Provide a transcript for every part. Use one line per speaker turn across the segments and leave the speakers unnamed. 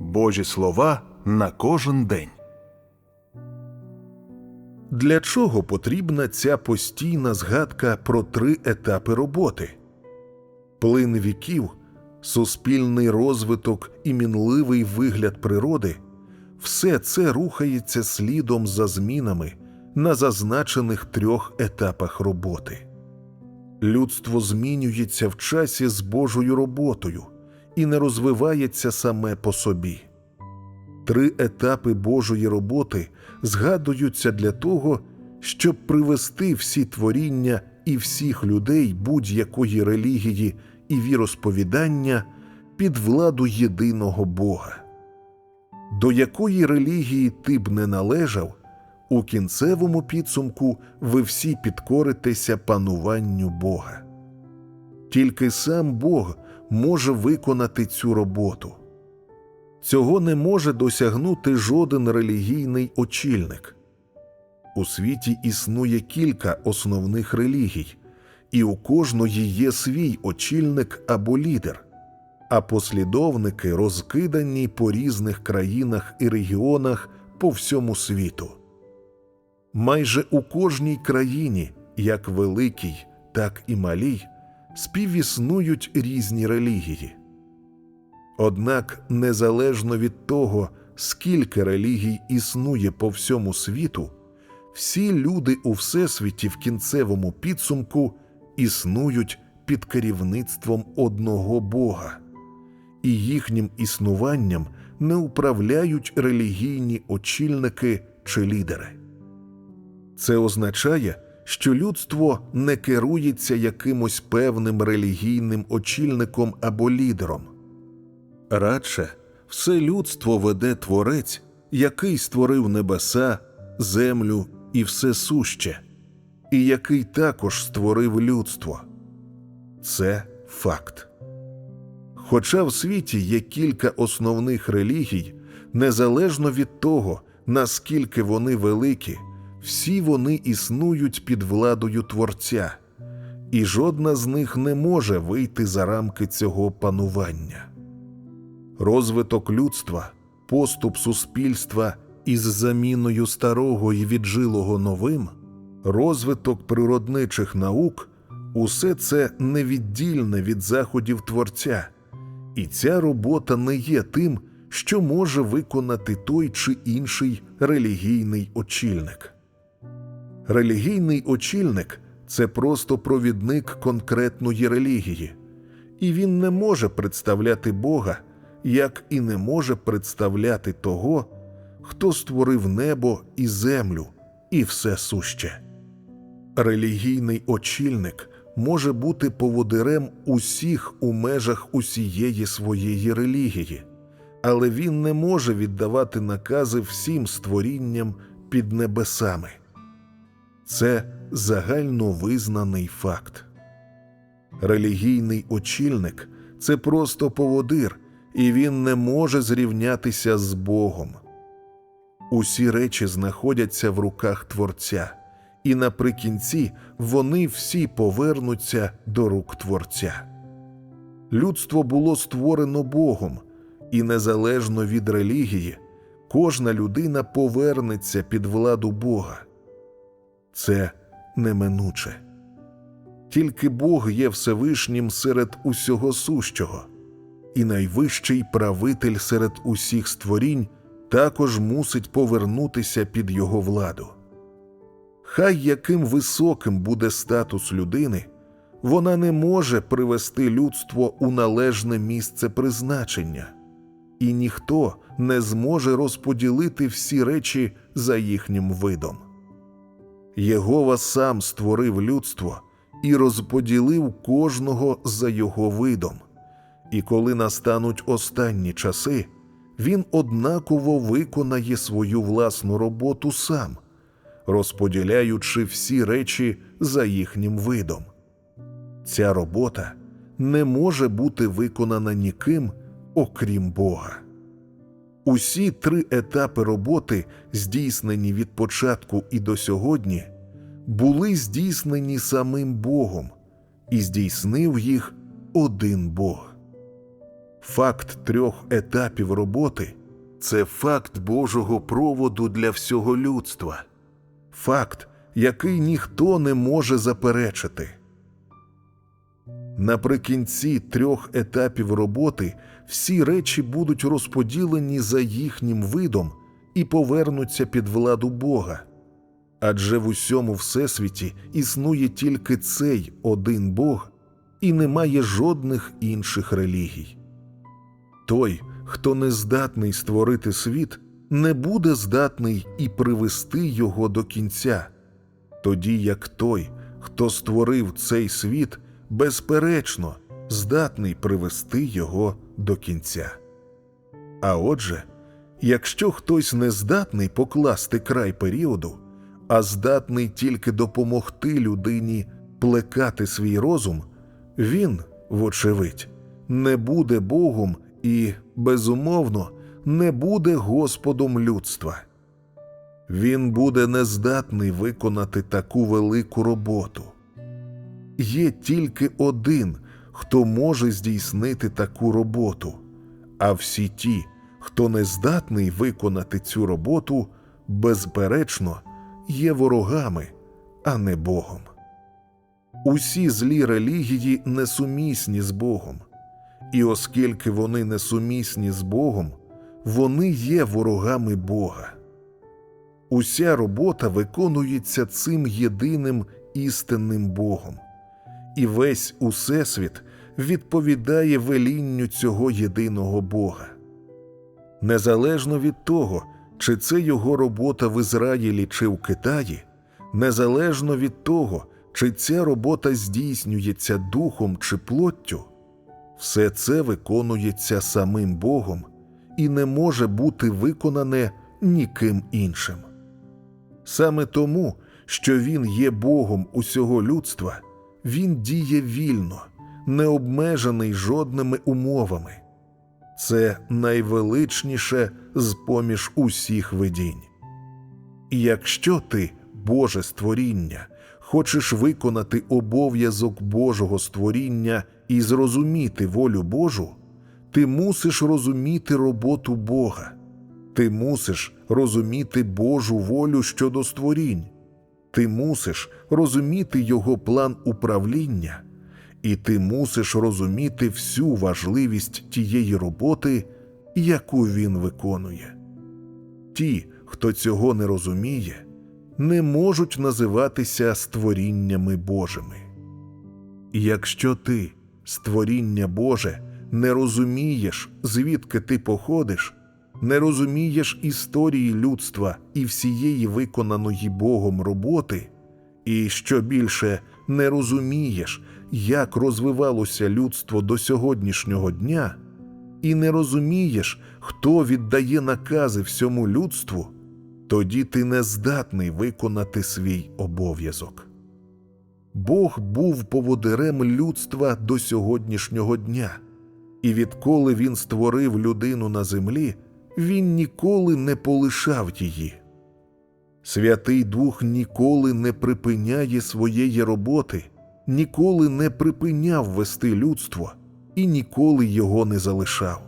Божі слова на кожен день.
Для чого потрібна ця постійна згадка про три етапи роботи? Плин віків, суспільний розвиток і мінливий вигляд природи все це рухається слідом за змінами на зазначених трьох етапах роботи. Людство змінюється в часі з Божою роботою і не розвивається саме по собі. Три етапи Божої роботи згадуються для того, щоб привести всі творіння і всіх людей будь-якої релігії і віросповідання під владу єдиного Бога. До якої релігії ти б не належав, у кінцевому підсумку ви всі підкоритеся пануванню Бога. Тільки сам Бог може виконати цю роботу. Цього не може досягнути жоден релігійний очільник. У світі існує кілька основних релігій, і у кожної є свій очільник або лідер, а послідовники розкидані по різних країнах і регіонах по всьому світу. Майже у кожній країні, як великій, так і малій, співіснують різні релігії. Однак, незалежно від того, скільки релігій існує по всьому світу, всі люди у всесвіті в кінцевому підсумку існують під керівництвом одного Бога, і їхнім існуванням не управляють релігійні очільники чи лідери. Це означає, що людство не керується якимось певним релігійним очільником або лідером. Радше все людство веде Творець, який створив небеса, землю і все суще, і який також створив людство. Це факт. Хоча в світі є кілька основних релігій, незалежно від того, наскільки вони великі, всі вони існують під владою Творця, і жодна з них не може вийти за рамки цього панування. Розвиток людства, поступ суспільства із заміною старого і віджилого новим, розвиток природничих наук усе це невіддільне від заходів Творця, і ця робота не є тим, що може виконати той чи інший релігійний очільник. Релігійний очільник це просто провідник конкретної релігії, і він не може представляти Бога, як і не може представляти того, хто створив небо і землю і все суще. Релігійний очільник може бути поводирем усіх у межах усієї своєї релігії, але він не може віддавати накази всім створінням під небесами. Це загальновизнаний факт. Релігійний очільник це просто поводир, і він не може зрівнятися з Богом. Усі речі знаходяться в руках Творця, і наприкінці вони всі повернуться до рук Творця. Людство було створено Богом, і незалежно від релігії, кожна людина повернеться під владу Бога. Це неминуче. Тільки Бог є Всевишнім серед усього сущого, і найвищий правитель серед усіх створінь також мусить повернутися під його владу. Хай яким високим буде статус людини, вона не може привести людство у належне місце призначення, і ніхто не зможе розподілити всі речі за їхнім видом. Єгова сам створив людство і розподілив кожного за його видом, і коли настануть останні часи, він однаково виконає свою власну роботу сам, розподіляючи всі речі за їхнім видом. Ця робота не може бути виконана ніким, окрім Бога. Усі три етапи роботи, здійснені від початку і до сьогодні, були здійснені самим Богом, і здійснив їх один Бог. Факт трьох етапів роботи це факт Божого проводу для всього людства, факт, який ніхто не може заперечити. Наприкінці трьох етапів роботи всі речі будуть розподілені за їхнім видом і повернуться під владу Бога. Адже в усьому всесвіті існує тільки цей один Бог, і немає жодних інших релігій. Той, хто не здатний створити світ, не буде здатний і привести його до кінця, тоді як той, хто створив цей світ, безперечно здатний привести його до кінця. А отже, якщо хтось не здатний покласти край періоду, а здатний тільки допомогти людині плекати свій розум, він, вочевидь, не буде Богом і, безумовно, не буде Господом людства. Він буде нездатний виконати таку велику роботу. Є тільки один, хто може здійснити таку роботу, а всі ті, хто не здатний виконати цю роботу, безперечно, є ворогами, а не Богом. Усі злі релігії несумісні з Богом, і оскільки вони несумісні з Богом, вони є ворогами Бога. Уся робота виконується цим єдиним істинним Богом, і весь Усесвіт відповідає велінню цього єдиного Бога. Незалежно від того, чи це його робота в Ізраїлі чи в Китаї, незалежно від того, чи ця робота здійснюється духом чи плоттю, все це виконується самим Богом і не може бути виконане ніким іншим. Саме тому, що Він є Богом усього людства, Він діє вільно, не обмежений жодними умовами. Це найвеличніше з поміж усіх видінь. І якщо ти, Боже створіння, хочеш виконати обов'язок Божого створіння і зрозуміти волю Божу, ти мусиш розуміти роботу Бога, ти мусиш розуміти Божу волю щодо створінь, ти мусиш розуміти Його план управління, і ти мусиш розуміти всю важливість тієї роботи, яку він виконує. Ті, хто цього не розуміє, не можуть називатися створіннями Божими. Якщо ти, створіння Боже, не розумієш, звідки ти походиш, не розумієш історії людства і всієї виконаної Богом роботи, і що більше не розумієш, як розвивалося людство до сьогоднішнього дня, і не розумієш, хто віддає накази всьому людству, тоді ти не здатний виконати свій обов'язок. Бог був поводирем людства до сьогоднішнього дня, і відколи він створив людину на землі, він ніколи не полишав її. Святий Дух ніколи не припиняє своєї роботи, ніколи не припиняв вести людство і ніколи його не залишав.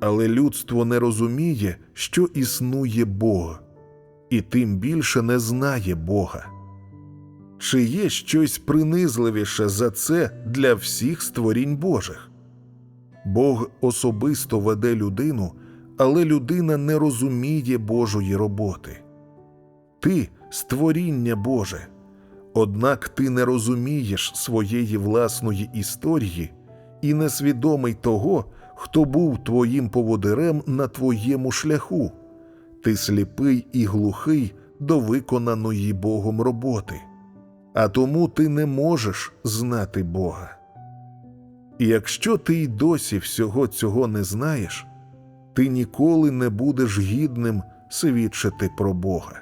Але людство не розуміє, що існує Бог, і тим більше не знає Бога. Чи є щось принизливіше за це для всіх створінь Божих? Бог особисто веде людину, але людина не розуміє Божої роботи. Ти створіння Боже, однак ти не розумієш своєї власної історії і несвідомий того, хто був твоїм поводирем на твоєму шляху. Ти сліпий і глухий до виконаної Богом роботи, а тому ти не можеш знати Бога. І якщо ти й досі всього цього не знаєш, ти ніколи не будеш гідним свідчити про Бога.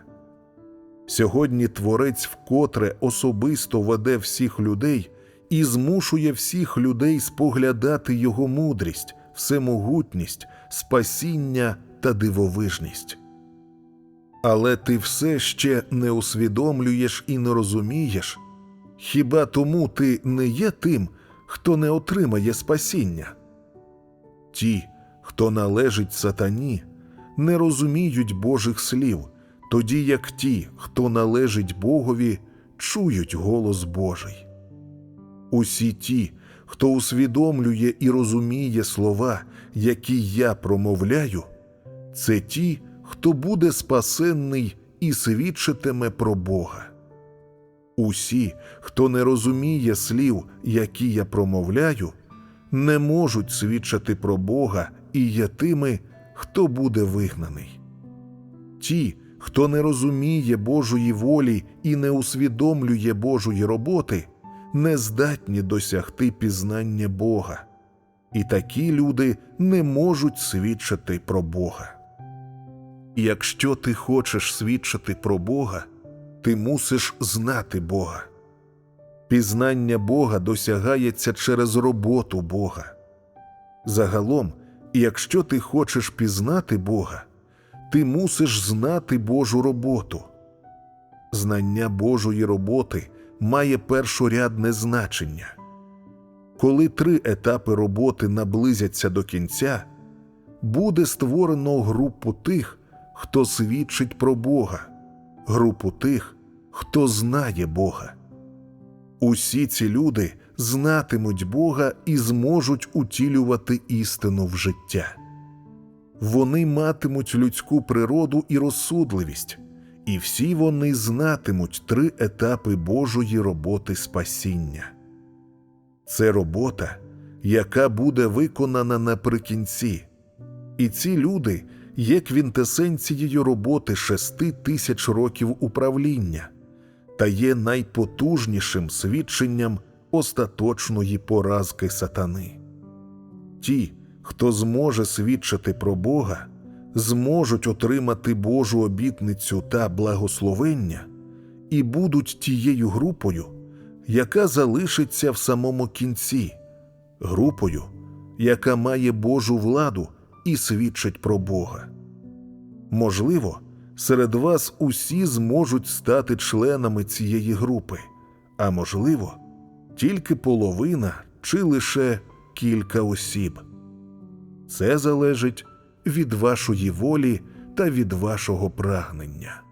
Сьогодні Творець вкотре особисто веде всіх людей і змушує всіх людей споглядати його мудрість, всемогутність, спасіння та дивовижність. Але ти все ще не усвідомлюєш і не розумієш, хіба тому ти не є тим, хто не отримає спасіння? Ті, хто належить сатані, не розуміють Божих слів, тоді як ті, хто належить Богові, чують голос Божий. Усі ті, хто усвідомлює і розуміє слова, які я промовляю, це ті, хто буде спасенний і свідчитиме про Бога. Усі, хто не розуміє слів, які я промовляю, не можуть свідчити про Бога і є тими, хто буде вигнаний. Ті, хто не розуміє Божої волі і не усвідомлює Божої роботи, не здатні досягти пізнання Бога, і такі люди не можуть свідчити про Бога. Якщо ти хочеш свідчити про Бога, ти мусиш знати Бога. Пізнання Бога досягається через роботу Бога. Загалом, якщо ти хочеш пізнати Бога, ти мусиш знати Божу роботу. Знання Божої роботи має першорядне значення. Коли три етапи роботи наблизяться до кінця, буде створено групу тих, хто свідчить про Бога, групу тих, хто знає Бога. Усі ці люди знатимуть Бога і зможуть утілювати істину в життя. Вони матимуть людську природу і розсудливість, і всі вони знатимуть три етапи Божої роботи спасіння. Це робота, яка буде виконана наприкінці, і ці люди є квінтесенцією роботи шести тисяч років управління та є найпотужнішим свідченням остаточної поразки сатани. Ті, хто зможе свідчити про Бога, зможуть отримати Божу обітницю та благословення і будуть тією групою, яка залишиться в самому кінці, групою, яка має Божу владу і свідчить про Бога. Можливо, серед вас усі зможуть стати членами цієї групи, а можливо, тільки половина чи лише кілька осіб. Це залежить від вашої волі та від вашого прагнення.